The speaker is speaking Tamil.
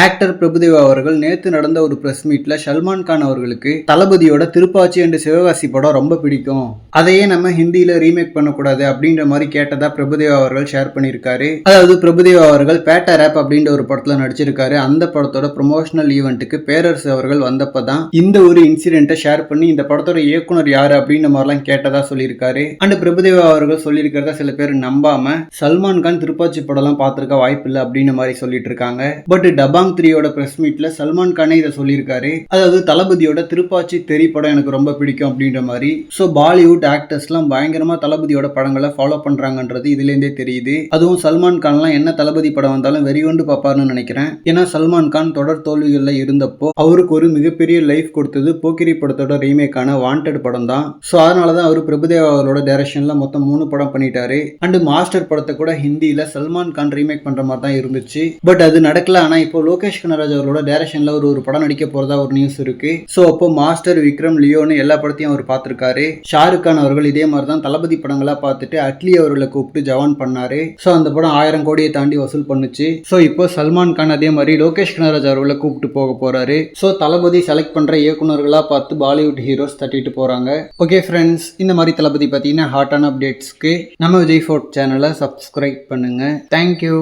ஆக்டர் பிரபுதேவா அவர்கள் நேத்து நடந்த ஒரு பிரஸ் மீட்ல சல்மான் கான் அவர்களுக்கு தளபதியோட திருப்பாச்சி அண்ட் சிவகாசி படம் ரொம்ப பிடிக்கும். அதையே நம்ம ஹிந்தியில ரீமேக் பண்ணக்கூடாது அப்படின்ற மாதிரி கேட்டதா பிரபுதேவா அவர்கள் ஷேர் பண்ணியிருக்காரு. அதாவது பிரபுதேவா அவர்கள் பேட்டா ரேப் அப்படின்ற ஒரு படத்துல நடிச்சிருக்காரு. அந்த படத்தோட ப்ரொமோஷனல் ஈவெண்ட்டுக்கு பேரரசு அவர்கள் வந்தப்பதான் இந்த ஒரு இன்சிடென்ட்டை ஷேர் பண்ணி இந்த படத்தோட இயக்குனர் யாரு அப்படின்ற மாதிரிலாம் கேட்டதா சொல்லியிருக்காரு. அண்ட் பிரபுதேவா அவர்கள் சொல்லியிருக்கிறதா சில பேர் நம்பாம சல்மான் கான் திருப்பாச்சி படம்லாம் பார்த்திருக்க வாய்ப்பில்லை அப்படின்ற மாதிரி சொல்லிட்டு இருக்காங்க. பட் டபாங் த்ரீயோட பிரஸ் மீட்ல சல்மான் கானே இதை சொல்லியிருக்காரு. அதாவது தளபதியோட திருப்பாச்சி தெரி படம் எனக்கு ரொம்ப பிடிக்கும் அப்படின்ற மாதிரி. ஸோ பாலிவுட் ஆக்டர்ஸ்லாம் பயங்கரமா தளபதியோட படங்களை ஃபாலோ பண்றாங்கன்றது இதுலேருந்தே தெரியுது. அதுவும் சல்மான் கான்லாம் என்ன தளபதி படம் வந்தாலும் வெறி கொண்டு பார்ப்பாருன்னு நினைக்கிறேன். ஏன்னா சல்மான் கான் தொடர் தோல்விகளில் இருந்தப்போ அவருக்கு ஒரு மிகப்பெரிய லைஃப் கொடுத்தது போக்கிரி படத்தோட ரீமேக்கான வாண்டட் படம் தான். ஸோ அதனால தான் அவர் பிரபுதேவா அவரோட டைரக்ஷன்ல மொத்தம் மூணு படம் பண்ணிட்டாரு. அண்டு மாஸ்டர் படத்தை கூட ஹிந்தியில் சல்மான் கான் ரீமேக் பண்ற மாதிரி தான் இருந்துச்சு. பட் அது நடக்கல. ஆனால் இப்போ லோகேஷ் கனராஜ் அவரோட டேரக்ஷனில் ஒரு ஒரு படம் நடிக்க போகிறதா ஒரு நியூஸ் இருக்குது ஸோ அப்போ மாஸ்டர் விக்ரம் லியோன்னு எல்லா படத்தையும் அவர் பார்த்துருக்காரு. ஷாருக் கான் அவர்கள் இதே மாதிரி தான் தளபதி படங்களாக பார்த்துட்டு அட்லி அவர்களை கூப்பிட்டு ஜவான் பண்ணார். ஸோ அந்த படம் ஆயிரம் கோடியை தாண்டி வசூல் பண்ணுச்சு. ஸோ இப்போ சல்மான் கான் அதே மாதிரி லோகேஷ் கனராஜ் அவர்களை கூப்பிட்டு போக போகிறாரு ஸோ தளபதி செலக்ட் பண்ணுற இயக்குநர்களாக பார்த்து பாலிவுட் ஹீரோஸ் தட்டிட்டு போகிறாங்க ஓகே ஃப்ரெண்ட்ஸ் இந்த மாதிரி தளபதி பார்த்தீங்கன்னா ஹாட்டான அப்டேட்ஸ்க்கு நம்ம விஜய் ஃபோர்ட் சேனலை சப்ஸ்கிரைப் பண்ணுங்கள் தேங்க்யூ